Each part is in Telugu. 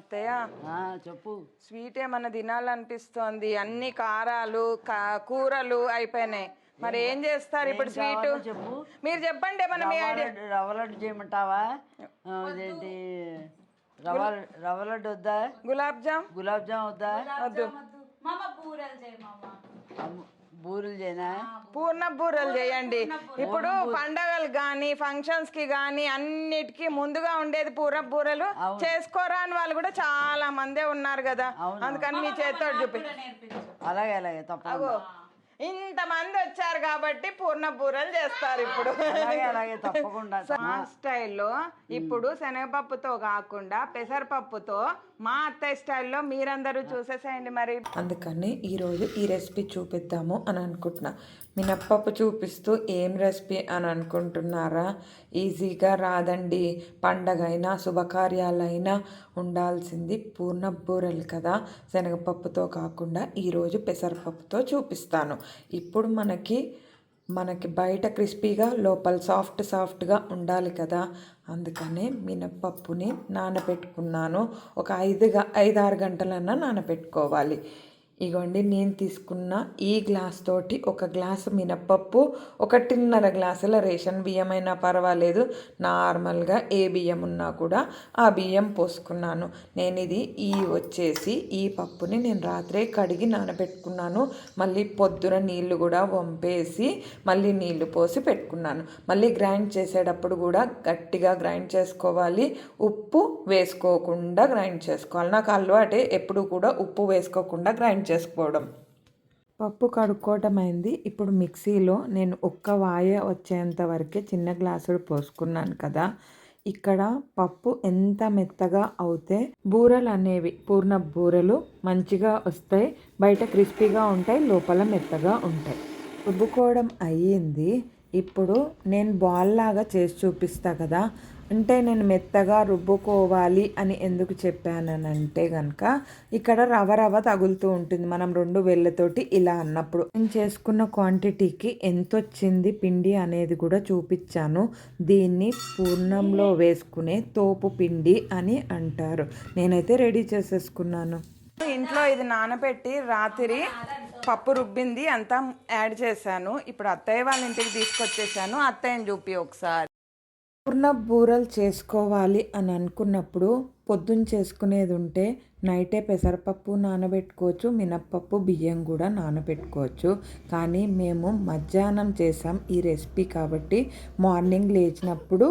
అత్తయ్య. ఆ, చెప్పు. స్వీట్ ఏమన్నా తినాలనిపిస్తోంది? అన్ని కారాలు కా- కూరలు అయిపోయినాయి. మరి ఏం చేస్తారు ఇప్పుడు స్వీట్? చెప్పు. మీరు చెప్పండి ఏమన్నా మీ రవ్వ ఐడియా. లడ్డు రవ్వ లడ్డు చేయమంటావా? రవ్వ రవ్వ లడ్డు వద్దా? గులాబ్ జామ్? గులాబ్ జామ్ వద్దా? వద్దు. మామ బూరెలు చేయనా? పూర్ణ బూరెలు చేయండి. ఇప్పుడు పండగలు కానీ ఫంక్షన్స్కి కానీ అన్నిటికీ ముందుగా ఉండేది పూర్ణ బూరెలు. చేసుకోరా అని వాళ్ళు కూడా చాలా మందే ఉన్నారు కదా. అందుకని మీ చేతితో చూపి అలాగే అలాగే తప్పకుండా. ఇంత మంది వచ్చారు కాబట్టి పూర్ణ బూరెలు చేస్తారు ఇప్పుడు. అలాగే అలాగే తప్పకుండా. మా స్టైల్లో ఇప్పుడు శనగపప్పుతో కాకుండా పెసరపప్పుతో మా అత్తయ్య స్టైల్లో మీరందరూ చూసేసేయండి మరి. అందుకని ఈరోజు ఈ రెసిపీ చూపిద్దాము అని అనుకుంటున్నా. మినప్పప్పు చూపిస్తూ ఏం రెసిపీ అని అనుకుంటున్నారా? ఈజీగా రాదండి. పండగైనా శుభకార్యాలైనా ఉండాల్సింది పూర్ణ బూరెలు కదా. శనగపప్పుతో కాకుండా ఈరోజు పెసరపప్పుతో చూపిస్తాను. ఇప్పుడు మనకి మనకి బయట క్రిస్పీగా లోపల సాఫ్ట్ సాఫ్ట్గా ఉండాలి కదా. అందుకనే మినప్పప్పుని నానబెట్టుకున్నాను. ఒక ఐదుగా ఐదారు గంటలన్నా నానబెట్టుకోవాలి. ఇగోండి నేను తీసుకున్న ఈ గ్లాస్ తోటి ఒక గ్లాసు మినప్పప్పు ఒకటిన్నర గ్లాసుల రేషన్ బియ్యం అయినా పర్వాలేదు. నార్మల్గా ఏ బియ్యం ఉన్నా కూడా ఆ బియ్యం పోసుకున్నాను. నేను ఇది ఈ వచ్చేసి ఈ పప్పుని నేను రాత్రే కడిగి నానబెట్టుకున్నాను. మళ్ళీ పొద్దున నీళ్ళు కూడా వంపేసి మళ్ళీ నీళ్ళు పోసి పెట్టుకున్నాను. మళ్ళీ గ్రైండ్ చేసేటప్పుడు కూడా గట్టిగా గ్రైండ్ చేసుకోవాలి. ఉప్పు వేసుకోకుండా గ్రైండ్ చేసుకోవాలి. నాకు అలవాటే ఎప్పుడు కూడా ఉప్పు వేసుకోకుండా గ్రైండ్ చేసుకోవడం. పప్పు కడుక్కోవటం అయింది ఇప్పుడు మిక్సీలో నేను ఒక్క వాయ వచ్చేంత వరకే చిన్న గ్లాసుడు పోసుకున్నాను కదా. ఇక్కడ పప్పు ఎంత మెత్తగా అవుతే బూరెలు అనేవి పూర్ణ బూరెలు మంచిగా వస్తాయి. బయట క్రిస్పీగా ఉంటాయి లోపల మెత్తగా ఉంటాయి. రుబ్బుకోవడం అయ్యింది. ఇప్పుడు నేను బాల్ లాగా చేసి చూపిస్తా కదా. అంటే నేను మెత్తగా రుబ్బుకోవాలి అని ఎందుకు చెప్పానంటే కనుక ఇక్కడ రవ రవ తగులుతూ ఉంటుంది. మనం రెండు వేళ్ళతోటి ఇలా అన్నప్పుడు నేను చేసుకున్న క్వాంటిటీకి ఎంత వచ్చింది పిండి అనేది కూడా చూపించాను. దీన్ని పూర్ణంలో వేసుకునే తోపు పిండి అని అంటారు. నేనైతే రెడీ చేసేసుకున్నాను. ఇంట్లో ఇది నానబెట్టి రాత్రి పప్పు రుబ్బింది అంతా యాడ్ చేశాను. ఇప్పుడు అత్తయ్య వాళ్ళ ఇంటికి తీసుకొచ్చేసాను అత్తయ్యని చూపి ఒకసారి. పూర్ణ బూరలు చేసుకోవాలి అని అనుకున్నప్పుడు పొద్దున్న చేసుకునేది ఉంటే నైటే పెసరపప్పు నానబెట్టుకోవచ్చు మినప్పప్పు బియ్యం కూడా నానబెట్టుకోవచ్చు. కానీ మేము మధ్యాహ్నం చేసాం ఈ రెసిపీ కాబట్టి మార్నింగ్ లేచినప్పుడు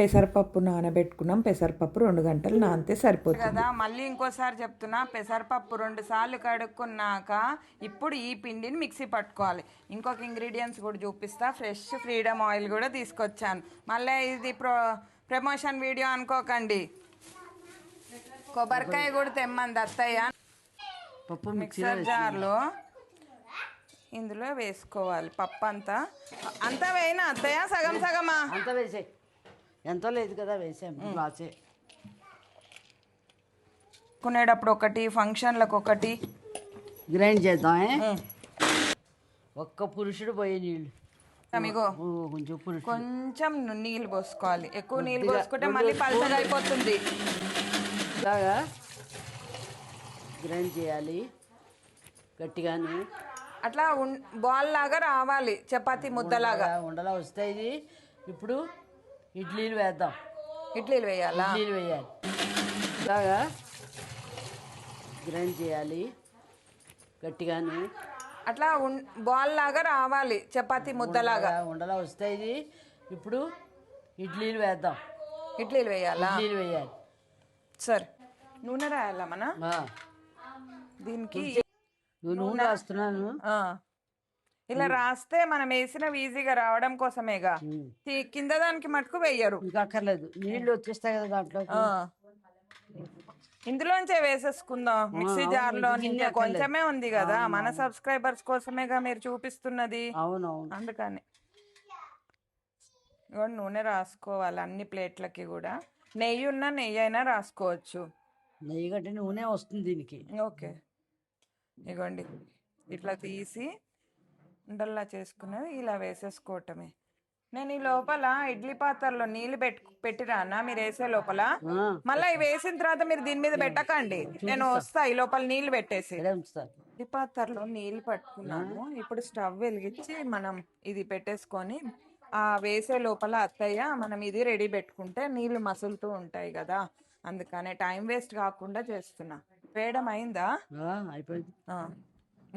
పెసరపప్పు నానబెట్టుకున్నాం. పెసరపప్పు రెండు గంటలు నానితే సరిపోతుంది. కదా మళ్ళీ ఇంకోసారి చెప్తున్నా పెసరపప్పు రెండు సార్లు కడుక్కున్నాక ఇప్పుడు ఈ పిండిని మిక్సీ పట్టుకోవాలి. ఇంకొక ఇంగ్రీడియంట్స్ కూడా చూపిస్తా. ఫ్రెష్ ఫ్రీడమ్ ఆయిల్ కూడా తీసుకొచ్చాను. మళ్ళీ ఇది ప్రో ప్రమోషన్ వీడియో అనుకోకండి. కొబ్బరికాయ కూడా తెమ్మంది అత్తయ్య. పప్పు మిక్సీలో మిక్సర్ జార్లో ఇందులో వేసుకోవాలి పప్పు అంతా అంతా వేయినా అత్తయ్య? సగం సగమా? అంతా వేసే ఎంతో లేదు కదా వేసాం గ్లాసే. కొనేటప్పుడు ఒకటి ఫంక్షన్లకు ఒకటి. గ్రైండ్ చేద్దాం. ఒక్క పురుషుడు పోయే నీళ్ళు. కొంచెం పురుషుడు. కొంచెం నీళ్ళు పోసుకోవాలి. ఎక్కువ నీళ్ళు పోసుకుంటే మళ్ళీ పల్చగా అయిపోతుంది. ఇలాగా గ్రైండ్ చేయాలి. గట్టిగాను. అట్లా బాల్ లాగా రావాలి. చపాతి ముద్దలాగా. ఉండలా- ఉండలా వస్తాయి. ఇది ఇప్పుడు ఇడ్లీలు వేద్దాం. ఇడ్లీలు వేయాలా? ఇడ్లీలు వేయాలి. ఇలాగా గ్రైండ్ చేయాలి. గట్టిగాను. అట్లా బాల్ లాగా రావాలి చపాతి ముద్దలాగా. ఉండలా- వస్తాయి ఇది. ఇప్పుడు ఇడ్లీలు వేద్దాం. ఇడ్లీలు వేయాలా? ఇడ్లీలు వేయాలి. సరే. నూనె రాయాలా మన. దీనికి నూనె వేస్తున్నాను ఆ. ఇలా రాస్తే మనం వేసిన ఈజీగా రావడం కోసమేగా. కింద దానికి మటుకు వెయ్యరు ఇంకా అక్కర్లేదు. నీళ్ళు వచ్చేస్తాయి కదా దాంట్లో. ఇందులోంచే వేసేసుకుందాం. మిక్సీ జార్లో కొంచెమే ఉంది కదా. మన సబ్స్క్రైబర్స్ కోసమేగా మీరు చూపిస్తున్నది. అవునవును. అందుకని. నూనె రాసుకోవాలి అన్ని ప్లేట్లకి కూడా. నెయ్యి ఉన్న నెయ్యి అయినా రాసుకోవచ్చు. నెయ్యి గట్టి నూనె వస్తుంది దీనికి. ఓకే. ఇగోండి. ఇట్లా తీసి ఉండల్లా చేసుకున్నవి ఇలా వేసేసుకోవటమే. నేను ఈ లోపల ఇడ్లీ పాత్రలో నీళ్ళు పెట్టు పెట్టిరా అన్న మీరు వేసే లోపల. మళ్ళీ ఇవి వేసిన తర్వాత మీరు దీని మీద పెట్టకండి. నేను వస్తా ఈ లోపల నీళ్ళు పెట్టేసి. ఇడ్లీ పాత్రలో నీళ్ళు పట్టుకున్నాము ఇప్పుడు స్టవ్ వెలిగించి మనం ఇది పెట్టేసుకొని ఆ వేసే లోపల అత్తయ్య మనం ఇది రెడీ పెట్టుకుంటే నీళ్ళు మసులుతూ ఉంటాయి కదా. అందుకనే టైం వేస్ట్ కాకుండా చేస్తున్నా. వేయడం అయిందా?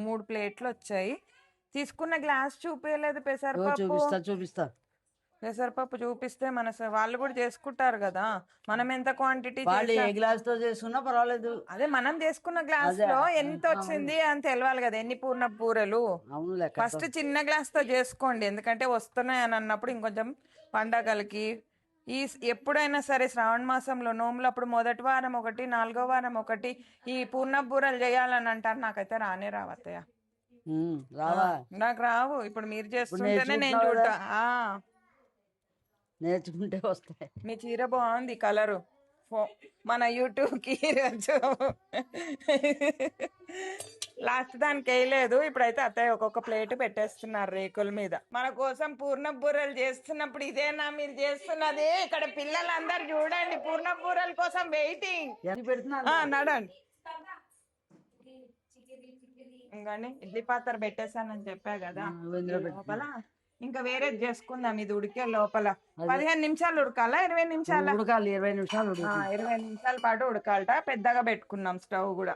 మూడు ప్లేట్లు వచ్చాయి. తీసుకున్న గ్లాస్ చూపించలేదు పెసరపప్పు చూపిస్తా చూపిస్తా. పెసరపప్పు చూపిస్తే మన స- వాళ్ళు కూడా చేసుకుంటారు కదా. మనం ఎంత క్వాంటిటీ వాళ్ళు ఏ గ్లాస్తో చేసుకున్నా పర్వాలేదు. అదే మనం చేసుకున్న గ్లాస్లో ఎంత వచ్చింది అని తెలవాలి కదా ఎన్ని పూర్ణ పూరలు అవును లెక్క ఫస్ట్ చిన్న గ్లాస్తో చేసుకోండి ఎందుకంటే వస్తున్నాయి అని అన్నప్పుడు ఇంకొంచెం పండగలకి. ఈ స్- ఎప్పుడైనా సరే శ్రావణ మాసంలో నోములప్పుడు మొదటి వారం ఒకటి నాలుగో వారం ఒకటి ఈ పూర్ణ బూరలు చేయాలని అంటారు నాకైతే రానే రావత్తయ్య రావా? నాకు రావు. ఇప్పుడు మీరు చేస్తుంటేనే నేను చూడటా ఆ, నేర్చుకుంటే వస్తాయి. మీ చీర బాగుంది కలరు. మన యూట్యూబ్కి లాస్ట్ దానికి వేయలేదు. ఇప్పుడైతే అత్తయ్య ఒక్కొక్క ప్లేట్ పెట్టేస్తున్నారు రేకుల మీద. మన కోసం పూర్ణ బూరలు చేస్తున్నప్పుడు ఇదేనా మీరు చేస్తున్నది. ఇక్కడ పిల్లలందరూ చూడండి పూర్ణ బూరల కోసం వెయిటింగ్ నడండి. ఇంకండి ఇడ్లీ పాత్ర పెట్టేశానని చెప్పా కదా. లోపల ఇంకా వేరేది చేసుకుందాం. ఇది ఉడికే లోపల. పదిహేను నిమిషాలు ఉడకాలా? ఇరవై నిమిషాల? ఉడకాలి. ఇరవై నిమిషాలు ఇరవై నిమిషాల పాటు ఉడకాలట. పెద్దగా పెట్టుకున్నాం స్టవ్ కూడా.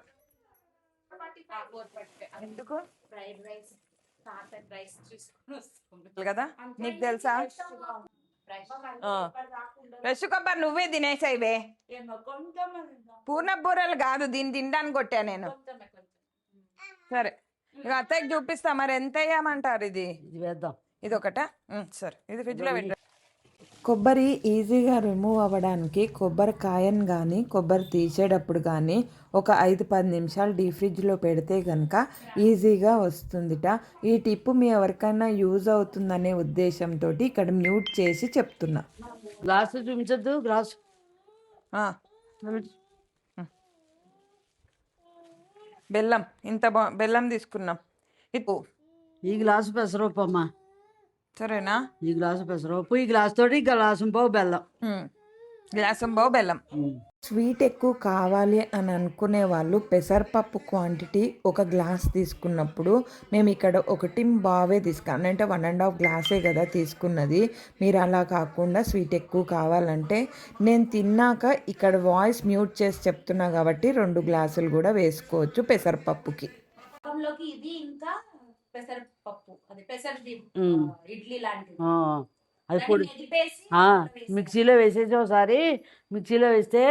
ఎందుకు? కదా? నీకు తెలుసా? ఫ్రెష్ కొబ్బరి నువ్వే తినేసాయివే పూర్ణ బూరలు కాదు దీన్ని తినడానికి కొట్టా నేను. సరే. ఇక అత్తయ్యకి చూపిస్తా మరి ఎంత వేయమంటారు ఇది? ఇది వేద్దాం. ఇది ఒకటా? సరే. ఇది ఫ్రిడ్జ్లో పెట్ట. కొబ్బరి ఈజీగా రిమూవ్ అవ్వడానికి కొబ్బరికాయను కానీ కొబ్బరి తీసేటప్పుడు కానీ ఒక ఐదు పది నిమిషాలు డీ ఫ్రిడ్జ్లో పెడితే కనుక ఈజీగా వస్తుందిట. ఈ టిప్ మీ ఎవరికైనా యూజ్ అవుతుందనే ఉద్దేశంతో ఇక్కడ మ్యూట్ చేసి చెప్తున్నా. గ్లాస్ చూపించద్దు గ్లాస్ ఆ, బెల్లం ఇంత బా బెల్లం తీసుకున్నాం. ఇప్పు ఈ గ్లాసు పెసరపప్పు అమ్మా సరేనా? ఈ గ్లాసు పెసరపప్పు ఈ గ్లాస్ తోటి గ్లాసు పావు బెల్లం. గ్లాసం బావు బెల్లం. స్వీట్ ఎక్కువ కావాలి అని అనుకునే వాళ్ళు పెసరపప్పు క్వాంటిటీ ఒక గ్లాస్ తీసుకున్నప్పుడు మేము ఇక్కడ ఒకటి బావే తీసుకున్నాం. అంటే వన్ అండ్ హాఫ్ గ్లాసే కదా తీసుకున్నది. మీరు అలా కాకుండా స్వీట్ ఎక్కువ కావాలంటే నేను తిన్నాక ఇక్కడ వాయిస్ మ్యూట్ చేసి చెప్తున్నా కాబట్టి రెండు గ్లాసులు కూడా వేసుకోవచ్చు పెసరపప్పుకి. ఇది ఇంకా పెసరపప్పు. అది పెసరది మ్మ్. ఇడ్లీ లాంటిది. ఆ, అది పొడి. మిక్సీలో వేసేసి ఒకసారి మిక్సీలో వేస్తే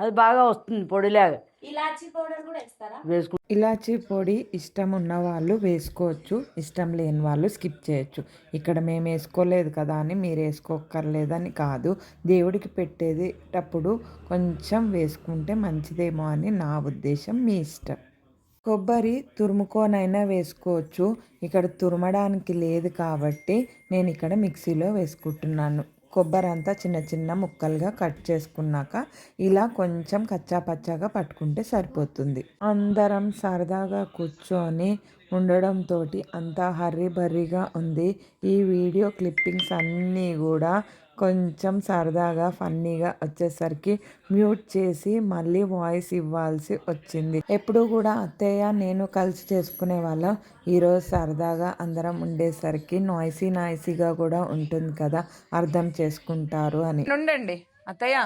అది బాగా వస్తుంది పొడిలాగా. ఇలాచీ పౌడర్ కూడా వేస్తారా? వేసుకు ఇలాచీ పొడి ఇష్టం ఉన్న వాళ్ళు వేసుకోవచ్చు ఇష్టం లేని వాళ్ళు స్కిప్ చేయొచ్చు. ఇక్కడ మేము వేసుకోలేదు కదా అని మీరు వేసుకోక్కర్లేదని కాదు. దేవుడికి పెట్టేటప్పుడు కొంచెం వేసుకుంటే మంచిదేమో అని నా ఉద్దేశం మీ ఇష్టం. కొబ్బరి తురుముకోనైనా వేసుకోవచ్చు. ఇక్కడ తురమడానికి లేదు కాబట్టి నేను ఇక్కడ మిక్సీలో వేసుకుంటున్నాను. కొబ్బరి అంతా చిన్న చిన్న ముక్కలుగా కట్ చేసుకున్నాక ఇలా కొంచెం కచ్చా పచ్చాగా పట్టుకుంటే సరిపోతుంది. అందరం సరదాగా కూర్చొని ఉండడంతో అంతా హర్రీ బర్రీగా ఉంది. ఈ వీడియో క్లిప్పింగ్స్ అన్నీ కూడా కొంచెం సరదాగా ఫన్నీగా వచ్చేసరికి మ్యూట్ చేసి మళ్ళీ వాయిస్ ఇవ్వాల్సి వచ్చింది. ఎప్పుడు కూడా అత్తయ్య నేను కలిసి చేసుకునే వాళ్ళం. ఈరోజు సరదాగా అందరం ఉండేసరికి నాయిసీ నాయిసీగా కూడా ఉంటుంది కదా అర్థం చేసుకుంటారు అని. ఉండండి అత్తయ్య.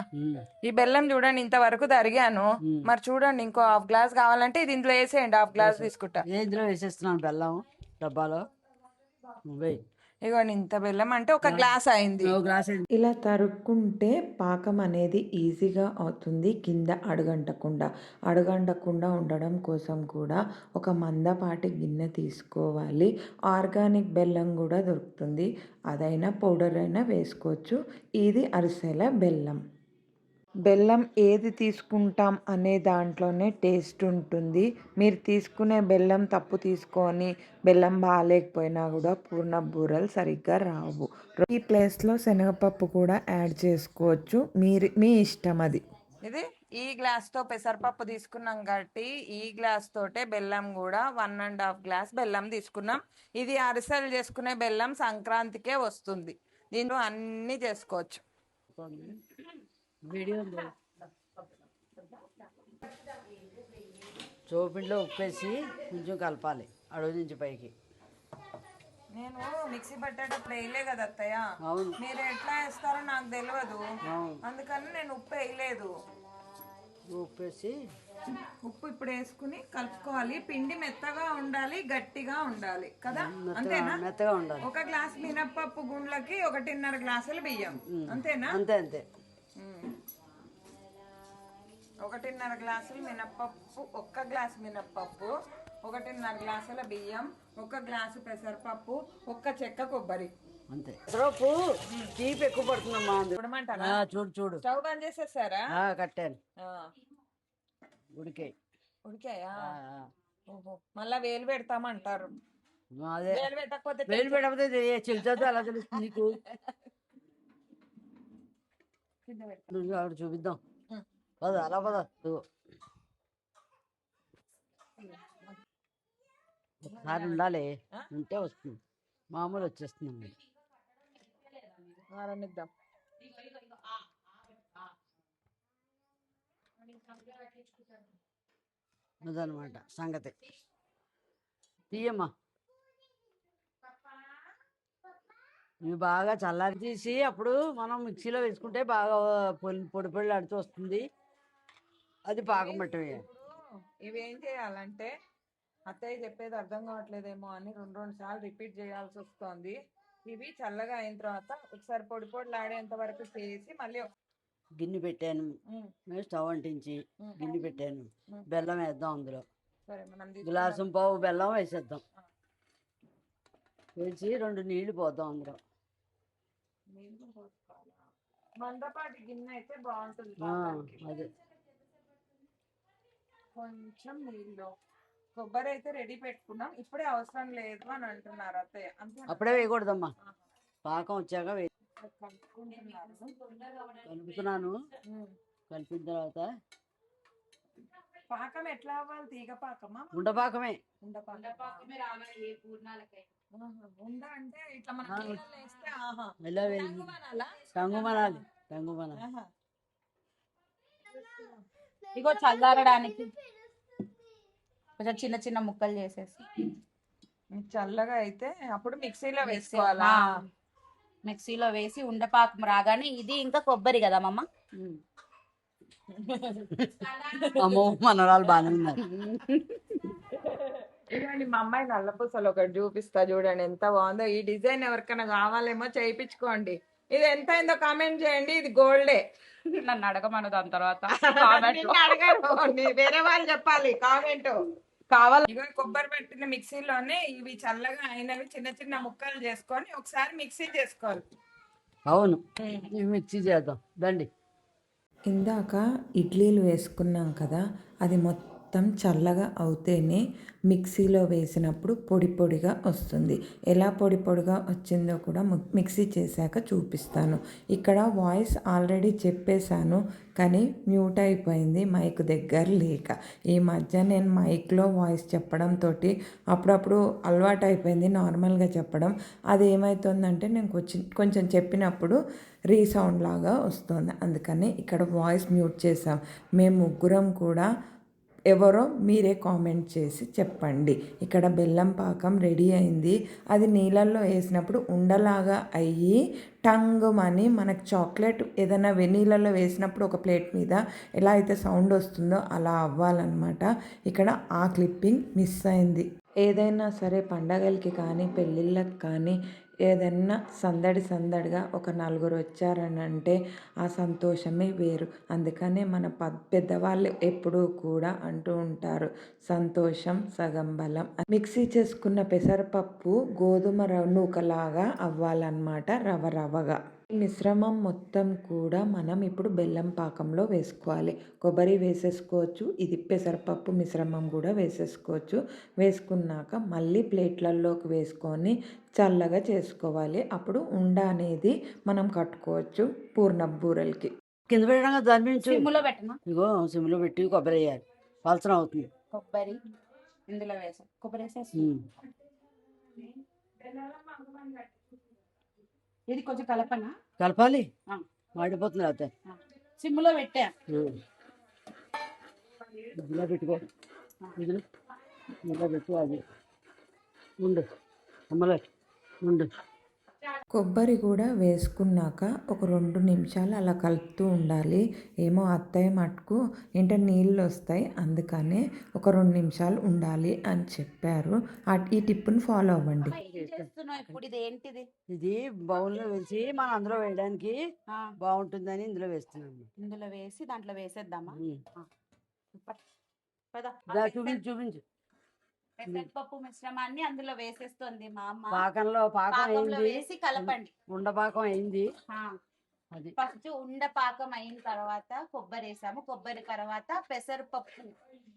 ఈ బెల్లం చూడండి ఇంతవరకు తరిగాను. మరి చూడండి ఇంకో హాఫ్ గ్లాస్ కావాలంటే ఇది ఇందులో వేసేయండి హాఫ్ గ్లాస్ తీసుకుంటా. ఇందులో వేసేస్తున్నాను బెల్లం డబ్బాలో? వేయి ఇగోండి ఇంత బెల్లం అంటే ఒక గ్లాస్ అయింది. ఓ గ్లాస్ వేసి- ఇలా తరుక్కుంటే పాకం అనేది ఈజీగా అవుతుంది కింద అడుగంటకుండా. అడుగంటకుండా ఉండడం కోసం కూడా ఒక మందపాటి గిన్నె తీసుకోవాలి. ఆర్గానిక్ బెల్లం కూడా దొరుకుతుంది. అదైనా పౌడర్ అయినా వేసుకోవచ్చు. ఇది అరిసెల బెల్లం. బెల్లం ఏది తీసుకుంటాం అనే దాంట్లోనే టేస్ట్ ఉంటుంది. మీరు తీసుకునే బెల్లం తప్పు తీసుకొని బెల్లం బాగాలేకపోయినా కూడా పూర్ణ బూరలు సరిగ్గా రావు. ఈ ప్లేస్లో శనగపప్పు కూడా యాడ్ చేసుకోవచ్చు. మీరు మీ ఇష్టం అది. ఇది ఈ గ్లాస్తో పెసరపప్పు తీసుకున్నాం కాబట్టి ఈ గ్లాస్ తోటే బెల్లం కూడా వన్ అండ్ హాఫ్ గ్లాస్ బెల్లం తీసుకున్నాం. ఇది అరిసెలు చేసుకునే బెల్లం సంక్రాంతికే వస్తుంది. దీంట్లో అన్నీ చేసుకోవచ్చు. వీడియో ఉంది. చోపిండిలో ఉప్పేసి కొంచెం కలపాలి అడుగు నుంచి పైకి. నేను మిక్సీ పట్టేటప్పుడు వేయలే కదా అత్తయ్య. అవును. మీరు ఎట్లా వేస్తారో నాకు తెలియదు. అందుకని నేను ఉప్పు వేయలేదు. ఉప్పేసి ఉప్పు ఇప్పుడు వేసుకుని కలుపుకోవాలి. పిండి మెత్తగా ఉండాలి గట్టిగా ఉండాలి. కదా? అంతేనా? మెత్తగా ఉండాలి. ఒక గ్లాస్ మినప్పప్పు గుండ్లకి ఒకటిన్నర గ్లాసులు బియ్యం. అంతేనా? అంతే అంతే. ఒకటిన్నర గ్లాసులు మినప్పప్పు ఒక్క గ్లాస్ మినప్పప్పు ఒకటిన్నర గ్లాసుల బియ్యం ఒక గ్లాసు పెసరపప్పు ఒక్క చెక్క కొబ్బరి. అంతే. తీపి ఎక్కువ పడుతుందమ్మా చూడమంటారా? ఆ, చూడు చూడు. స్టవ్ బంద్ చేసేసారా? ఆ, కట్టాను. ఉడికాయా. ఓహో మళ్ళా వేలు పెడతామంటారు. అదే. వేలు పెట్టకపోతే వేలు పెట్టకపోతే చెల్చొద్దు అలా తెలుస్తుంది నీకు. నువ్వు ఆవిడ చూపిద్దాం. పద అలా పద ఇదిగో. ఒకసారి ఉండాలి? ఉంటే వస్తుంది. మామూలు వచ్చేస్తుంది ఆరనిద్దాం అదనమాట సంగతి. తీయమ్మా. ఇవి బాగా చల్లారి తీసి అప్పుడు మనం మిక్సీలో వేసుకుంటే బాగా పొడి పొడి పొడి ఆడుతూ వస్తుంది. అది పాకం పట్టమే ఇవి ఏం చేయాలంటే అత్తయ్య చెప్పేది అర్థం కావట్లేదేమో అని రెండు రెండు సార్లు రిపీట్ చేయాల్సి వస్తుంది. ఇవి చల్లగా అయిన తర్వాత ఒకసారి పొడి పొడిలాడేంత వరకు చేసి మళ్ళీ గిన్నె పెట్టాను. నేను స్టవ్ అంటించి గిన్నె పెట్టాను. బెల్లం వేద్దాం అందులో. సరే మనం తీసుకుందాం. గ్లాసు పావు బెల్లం వేసేద్దాం. వేసి రెండు నీళ్ళు పోద్దాం అందులో? మందపాటి గిన్నె అయితే బాగుంటుంది. అదే. కొంచెం నీళ్ళు. కొబ్బరి అయితే రెడీ పెట్టుకున్నాం. ఇప్పుడే అవసరం లేదు అని అంటున్నారు అత్తయ్య. అంతే అప్పుడే వేయకూడదమ్మా. పాకం వచ్చాక వే కలుపుతున్నాను. కలిపిన తర్వాత పాకం ఎట్లా అవ్వాలి? తీగ పాకమా? ఉండపాకమే ఉండపాకం అంటే ఇట్లా మనం వేస్తే ఆహా. ఇలా ఆహా. ఇగో చల్లారడానికి. కొంచెం చిన్న చిన్న ముక్కలు చేసేసి. ఇది చల్లగా అయితే అప్పుడు మిక్సీలో వేసుకోవాలా? ఆ, మిక్సీలో వేసి ఉండపాకం రాగానే ఇది ఇంకా కొబ్బరి కదా మమ్మ. అమ్మో మనరాలు బాగానే ఉన్నారు. ఇదిగోండి మా అమ్మాయి నల్లపూసలు ఒకటి చూపిస్తా చూడండి ఎంత బాగుందో. ఈ డిజైన్ ఎవరికైనా కావాలేమో చేయించుకోండి. ఇది ఎంత అయిందో కామెంట్ చేయండి ఇది గోల్డే. నన్ను అడగమను దాని తర్వాత. వేరే వాళ్ళు చెప్పాలి కామెంట్. కావాలి. ఇగో కొబ్బరి పెట్టిన మిక్సీలోనే ఇవి చల్లగా అయినవి చిన్న చిన్న ముక్కలు చేసుకొని ఒకసారి మిక్సీ చేసుకోవాలి. అవును. ఇవి మిక్సీ చేద్దాం. దండి. ఇందాక ఇడ్లీలు వేసుకున్నాం కదా అది మొత్తం మొత్తం చల్లగా అవుతేనే మిక్సీలో వేసినప్పుడు పొడి పొడిగా వస్తుంది. ఎలా పొడి పొడిగా వచ్చిందో కూడా మిక్సీ చేశాక చూపిస్తాను. ఇక్కడ వాయిస్ ఆల్రెడీ చెప్పేశాను కానీ మ్యూట్ అయిపోయింది మైక్ దగ్గర లేక. ఈ మధ్య నేను మైక్లో వాయిస్ చెప్పడంతో అప్పుడప్పుడు అలవాటు అయిపోయింది నార్మల్గా చెప్పడం. అది ఏమవుతుందంటే నేను కొంచెం కొంచెం చెప్పినప్పుడు రీసౌండ్ లాగా వస్తుంది. అందుకని ఇక్కడ వాయిస్ మ్యూట్ చేసాం మేము ముగ్గురం కూడా ఎవరో మీరే కామెంట్ చేసి చెప్పండి. ఇక్కడ బెల్లం పాకం రెడీ అయింది. అది నీళ్ళల్లో వేసినప్పుడు ఉండలాగా అయ్యి టంగ్ అని మనకు చాక్లెట్ ఏదైనా వెనీలలో వేసినప్పుడు ఒక ప్లేట్ మీద ఎలా అయితే సౌండ్ వస్తుందో అలా అవ్వాలన్నమాట. ఇక్కడ ఆ క్లిప్పింగ్ మిస్ అయింది. ఏదైనా సరే పండగలకి కానీ పెళ్ళిళ్ళకి కానీ ఏదన్నా సందడి సందడిగా ఒక నలుగురు వచ్చారని అంటే ఆ సంతోషమే వేరు. అందుకనే మన ప పెద్దవాళ్ళు ఎప్పుడూ కూడా అంటూ ఉంటారు సంతోషం సగం బలం మిక్సీ చేసుకున్న పెసరపప్పు గోధుమ రవ నూకలాగా అవ్వాలన్నమాట రవ రవగా ఈ మిశ్రమం మొత్తం కూడా మనం ఇప్పుడు బెల్లం పాకంలో వేసుకోవాలి. కొబ్బరి వేసేసుకోవచ్చు ఇది పెసరపప్పు మిశ్రమం కూడా వేసేసుకోవచ్చు. వేసుకున్నాక మళ్ళీ ప్లేట్లలోకి వేసుకొని చల్లగా చేసుకోవాలి. అప్పుడు ఉండ అనేది మనం కట్టుకోవచ్చు పూర్ణ బూరెలకి. కింద పెట్టడం దాని పెట్టమా ఇగో సిమ్లో పెట్టి కొబ్బరి వేయాలి. పలసన అవుతుంది. కొబ్బరి. ఇందులో వేసాం. కొబ్బరి వేసేసి. ఇది కొంచెం కలపనా కలపాలి. మాడిపోతుంది అయితే సిమ్లో పెట్టా. ఇందులో పెట్టుకో. ఇందులో. ఇందులో పెట్టు అది. ఉండు. అమ్మలే. ఉండు. కొబ్బరి కూడా వేసుకున్నాక ఒక రెండు నిమిషాలు అలా కలుపుతూ ఉండాలి. ఏమో అత్తయ్య మటుకు ఏంటంటే నీళ్ళు వస్తాయి అందుకనే ఒక రెండు నిమిషాలు ఉండాలి అని చెప్పారు. ఆ- ఈ టిప్పుని ఫాలో అవ్వండి. ఇది ఏంటిది? ఇది బౌల్లో వేసి మనం అందులో వేయడానికి బాగుంటుందని ఇందులో వేస్తున్నాను ఇందులో వేసి దాంట్లో వేసేద్దామా? చూపించు చూపించు. పెసరపప్పు మిశ్రమాన్ని అందులో వేసేస్తుంది మా అమ్మ. పాకంలో పాకం పాకంలో వేసి కలపండి. ఉండపాకం అయింది. అది. ఫస్ట్ ఉండ పాకం అయిన తర్వాత కొబ్బరి వేసాము. కొబ్బరి తర్వాత పెసరపప్పు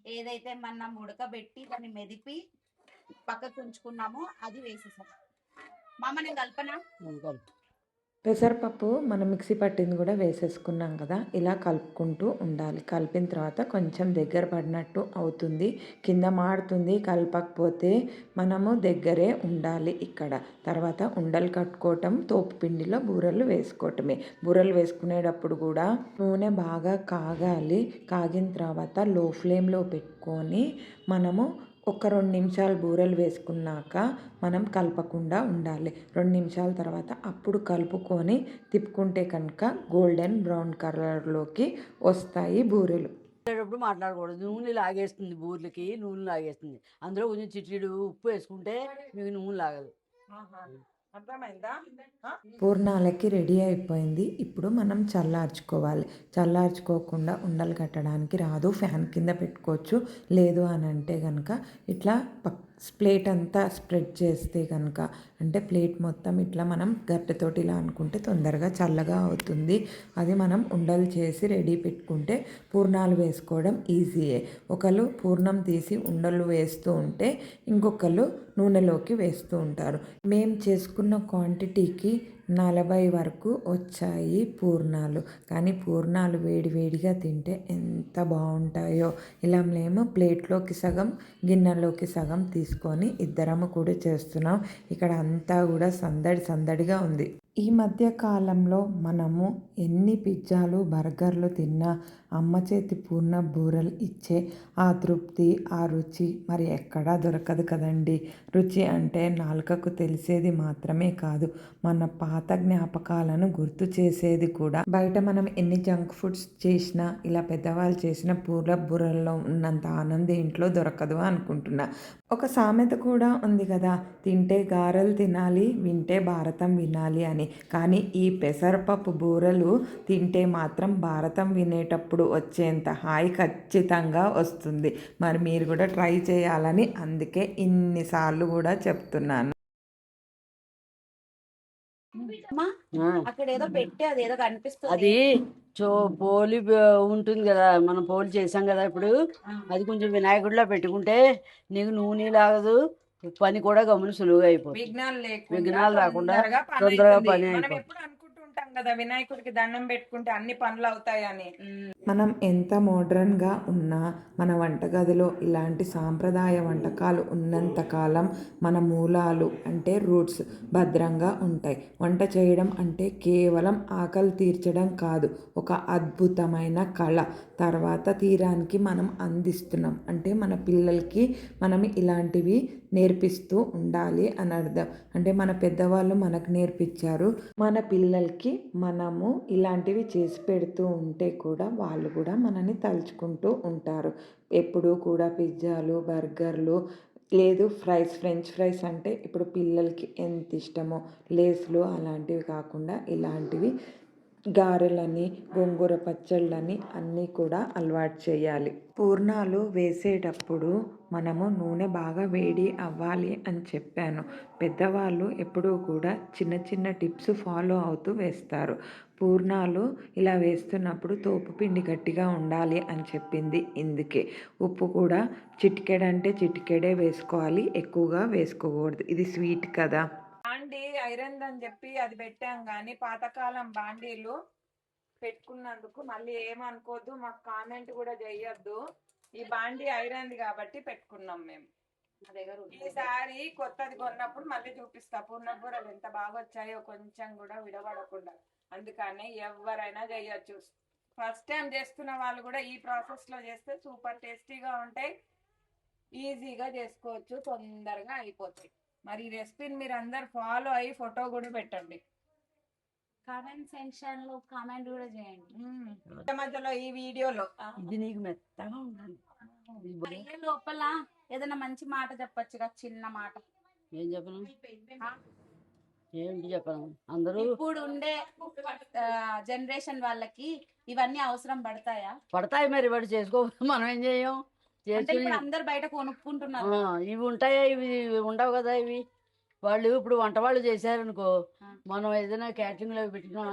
ఏదైతే మనం ఉడకబెట్టి దాన్ని మెదిపి పక్కకు ఉంచుకున్నామో అది వేసేసాము. మామ నేను కల్పన? అనుకోను. పెసరపప్పు మనం మిక్సీ పట్టింది కూడా వేసేసుకున్నాం కదా ఇలా కలుపుకుంటూ ఉండాలి. కలిపిన తర్వాత కొంచెం దగ్గర పడినట్టు అవుతుంది కింద మాడుతుంది కలపకపోతే మనము దగ్గరే ఉండాలి ఇక్కడ. తర్వాత ఉండలు కట్టుకోవటం తోపు పిండిలో బూరెలు వేసుకోవటమే. బూరెలు వేసుకునేటప్పుడు కూడా నూనె బాగా కాగాలి. కాగిన తర్వాత లో ఫ్లేమ్లో పెట్టుకొని మనము ఒక రెండు నిమిషాలు బూరెలు వేసుకున్నాక మనం కలపకుండా ఉండాలి. రెండు నిమిషాల తర్వాత అప్పుడు కలుపుకొని తిప్పుకుంటే కనుక గోల్డెన్ బ్రౌన్ కలర్లోకి వస్తాయి బూరెలు. తినేటప్పుడు మాట్లాడకూడదు. నూనె లాగేస్తుంది బూర్లకి నూనె లాగేస్తుంది. అందులో కొంచెం చిట్టీడు ఉప్పు వేసుకుంటే మీకు నూనె లాగదు. పూర్ణాలకి రెడీ అయిపోయింది. ఇప్పుడు మనం చల్లార్చుకోవాలి. చల్లార్చుకోకుండా ఉండలు కట్టడానికి రాదు. ఫ్యాన్ కింద పెట్టుకోవచ్చు. లేదు అని అంటే కనుక ఇట్లా పక్ ప్లేట్ అంతా స్ప్రెడ్ చేస్తే కనుక అంటే ప్లేట్ మొత్తం ఇట్లా మనం గట్టెతోటి ఇలా అనుకుంటే తొందరగా చల్లగా అవుతుంది. అది మనం ఉండలు చేసి రెడీ పెట్టుకుంటే పూర్ణాలు వేసుకోవడం ఈజీయే. ఒకళ్ళు పూర్ణం తీసి ఉండలు వేస్తూ ఉంటే ఇంకొకళ్ళు నూనెలోకి వేస్తూ ఉంటారు. మేము చేసుకున్న క్వాంటిటీకి నలభై వరకు వచ్చాయి పూర్ణాలు. కానీ పూర్ణాలు వేడివేడిగా తింటే ఎంత బాగుంటాయో. ఇలా మేము ప్లేట్లోకి సగం గిన్నెలోకి సగం తీసుకొని ఇద్దరము కూడా చేస్తున్నాం. ఇక్కడ అంతా కూడా సందడి సందడిగా ఉంది. ఈ మధ్య కాలంలో మనము ఎన్ని పిజ్జాలు బర్గర్లు తిన్నా అమ్మ చేతి పూర్ణ బూరెలు ఇచ్చే ఆ తృప్తి ఆ రుచి మరి ఎక్కడా దొరకదు కదండి. రుచి అంటే నాలుకకు తెలిసేది మాత్రమే కాదు మన పాత జ్ఞాపకాలను గుర్తు చేసేది కూడా. బయట మనం ఎన్ని జంక్ ఫుడ్స్ చేసినా ఇలా పెద్దవాళ్ళు చేసిన పూర్ల బూరెల్లో ఉన్నంత ఆనందం ఇంట్లో దొరకదు అనుకుంటున్నా. ఒక సామెత కూడా ఉంది కదా తింటే గారెలు తినాలి వింటే భారతం వినాలి అని. కానీ ఈ పెసరపప్పు బూరెలు తింటే మాత్రం భారతం వినేటప్పుడు వచ్చేంత హాయి ఖచ్చితంగా వస్తుంది మరి మీరు కూడా ట్రై చేయాలని అందుకే ఇన్నిసార్లు కూడా చెప్తున్నాను. అక్కడ ఏదో పెట్టి అది ఏదో కనిపిస్తుంది అది చో పోలి ఉంటుంది కదా మనం పోలి చేసాం కదా ఇప్పుడు. అది కొంచెం వినాయకుడిలో పెట్టుకుంటే నీకు నూనె లాగదు పని కూడా గమని సులువుగా అయిపోతుంది విఘ్నాలు లేకుండా విఘ్నాలు రాకుండా తొందరగా పని అయిపోతుంది. అనుకుంటుంటాం కదా వినాయకుడికి దండం పెట్టుకుంటే అన్ని పనులు అవుతాయని. మనం ఎంత మోడ్రన్గా ఉన్నా మన వంటగదిలో ఇలాంటి సాంప్రదాయ వంటకాలు ఉన్నంత కాలం మన మూలాలు అంటే రూట్స్ భద్రంగా ఉంటాయి. వంట చేయడం అంటే కేవలం ఆకలి తీర్చడం కాదు ఒక అద్భుతమైన కళ. తర్వాత తీరానికి మనం అందిస్తున్నాం. అంటే మన పిల్లలకి మనం ఇలాంటివి నేర్పిస్తూ ఉండాలి అని అర్థం. అంటే మన పెద్దవాళ్ళు మనకు నేర్పించారు. మన పిల్లలకి మనము ఇలాంటివి చేసి పెడుతూ ఉంటే కూడా వాళ్ళు కూడా మనని తలుచుకుంటూ ఉంటారు. ఎప్పుడూ కూడా పిజ్జాలు బర్గర్లు లేదు ఫ్రైస్ ఫ్రెంచ్ ఫ్రైస్ అంటే ఇప్పుడు పిల్లలకి ఎంత ఇష్టమో లేస్లు అలాంటివి కాకుండా ఇలాంటివి గారెలని గోంగూర పచ్చళ్ళని అన్నీ కూడా అలవాటు చేయాలి. పూర్ణాలు వేసేటప్పుడు మనము నూనె బాగా వేడి అవ్వాలి అని చెప్పాను. పెద్దవాళ్ళు ఎప్పుడూ కూడా చిన్న చిన్న టిప్స్ ఫాలో అవుతూ వేస్తారు. పూర్ణాలు ఇలా వేస్తున్నప్పుడు తోపు పిండి గట్టిగా ఉండాలి అని చెప్పింది ఇందుకే. ఉప్పు కూడా చిటికెడంటే చిటికెడే వేసుకోవాలి ఎక్కువగా వేసుకోకూడదు. ఇది స్వీట్ కదా. బాండీ ఐరన్ అని చెప్పి అది పెట్టాం కానీ పాతకాలం బాండీలు పెట్టుకున్నందుకు మళ్ళీ ఏమనుకోవద్దు మాకు కామెంట్ కూడా చెయ్యొద్దు ఈ బాండీ ఐరన్ది కాబట్టి పెట్టుకున్నాం మేము. ఈసారి కొత్తది కొన్నప్పుడు మళ్ళీ చూపిస్తా. పూర్ణబూరలు ఎంత బాగా వచ్చాయో కొంచెం కూడా విడబడకుండా అందుకని ఎవరైనా చేయొచ్చు ఫస్ట్ టైం చేస్తున్న వాళ్ళు కూడా ఈ ప్రాసెస్లో చేస్తే సూపర్ టేస్టీగా ఉంటాయి. ఈజీగా చేసుకోవచ్చు తొందరగా అయిపోతాయి. మరి ఈ రెసిపీని మీరు అందరు ఫాలో అయ్యి ఫోటో కూడా పెట్టండి. కామెంట్ సెక్షన్లో కామెంట్ కూడా చేయండి. మధ్య మధ్యలో ఈ వీడియోలో. ఇది నీకు మెత్తగా ఉండాలి లోపల ఏదైనా మంచి మాట చెప్పొచ్చుగా చిన్న మాట. ఏం చెప్పను? ఏంటి చెప్పను? అందరూ ఇప్పుడు ఉండే జనరేషన్ వాళ్ళకి ఇవన్నీ అవసరం పడతాయా? పడతాయి మరి వాడు చేసుకో మనం ఏం చేయం? అందరు బయట కొనుక్కుంటున్నారు. ఇవి ఉంటాయా? ఇవి ఉండవు కదా ఇవి. వాళ్ళు ఇప్పుడు వంట వాళ్ళు చేశారనుకో. మనం ఏదైనా catering లో పెట్టినా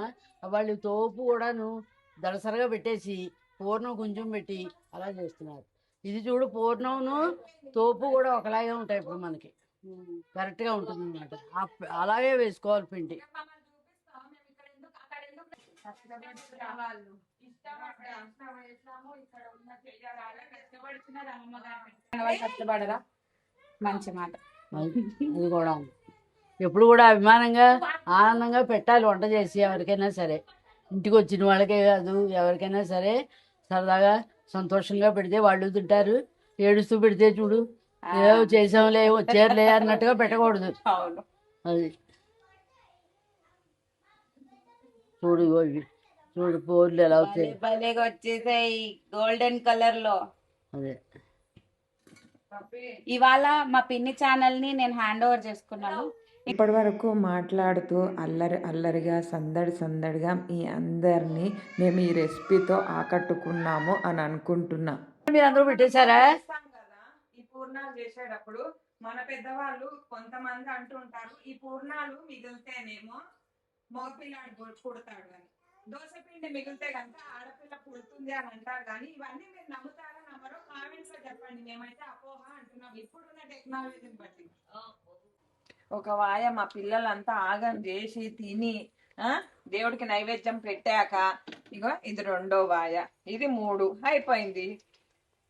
వాళ్ళు తోపు కూడాను దళసరగా పెట్టేసి పూర్ణం కొంచెం పెట్టి అలా చేస్తున్నారు. ఇది చూడు పూర్ణంను తోపు కూడా ఒకలాగే ఉంటాయి ఇప్పుడు మనకి. కరెక్ట్గా ఉంటుంది అనమాట అలాగే వేసుకోవాలి పిండి. కష్టపడరా? మంచి మాట. కూడా ఎప్పుడు కూడా అభిమానంగా ఆనందంగా పెట్టాలి వంట చేసి ఎవరికైనా సరే. ఇంటికి వచ్చిన వాళ్ళకే కాదు ఎవరికైనా సరే సరదాగా సంతోషంగా పెడితే వాళ్ళు తింటారు. ఏడుస్తూ పెడితే చూడు ఏవో చేసాంలే వచ్చారులే అన్నట్టుగా పెట్టకూడదు. అది. చూడు ఇవి. చూడు పోర్లు ఎలా అవుతాయి భలే భలేగా వచ్చేసాయి గోల్డెన్ కలర్లో. అదే. ఇవాళ మా పిన్ని ఛానల్ని నేను హ్యాండ్ ఓవర్ చేసుకున్నాను. ఇప్పటి వరకు మాట్లాడుతూ అల్లరి అల్లరిగా సందడి సందడిగా మీ అందరినీ మేము ఈ రెసిపీతో ఆకట్టుకున్నాము అని అనుకుంటున్నా. మీరు అందరూ పెట్టేశారా ఈ పూర్ణాలు చేసేటప్పుడు మన పెద్దవాళ్ళు కొంతమంది అంటుంటారు ఈ పూర్ణాలు మిగిలితేనేమో మగపిల్లాడు పుడతాడు అని. దోశ పిండి మిగిలితే కనుక ఆడపిల్ల పుడుతుంది అని అంటారు కానీ ఇవన్నీ మీరు నమ్ముతారా నమ్మరో కామెంట్స్లో చెప్పండి. మేమైతే అపోహ అంటున్నాం. ఇప్పుడున్న టెక్నాలజీని బట్టి. ఒక వాయ మా పిల్లలంతా ఆగం చేసి తిని దేవుడికి నైవేద్యం పెట్టాక ఇగో ఇది రెండో వాయ ఇది మూడు అయిపోయింది.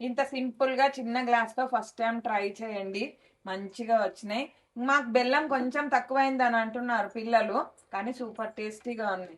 ఇంత సింపుల్గా చిన్న గ్లాస్తో ఫస్ట్ టైం ట్రై చేయండి. మంచిగా వచ్చినాయి. మాకు బెల్లం కొంచెం తక్కువైంది అని అంటున్నారు పిల్లలు కానీ సూపర్ టేస్టీగా ఉంది.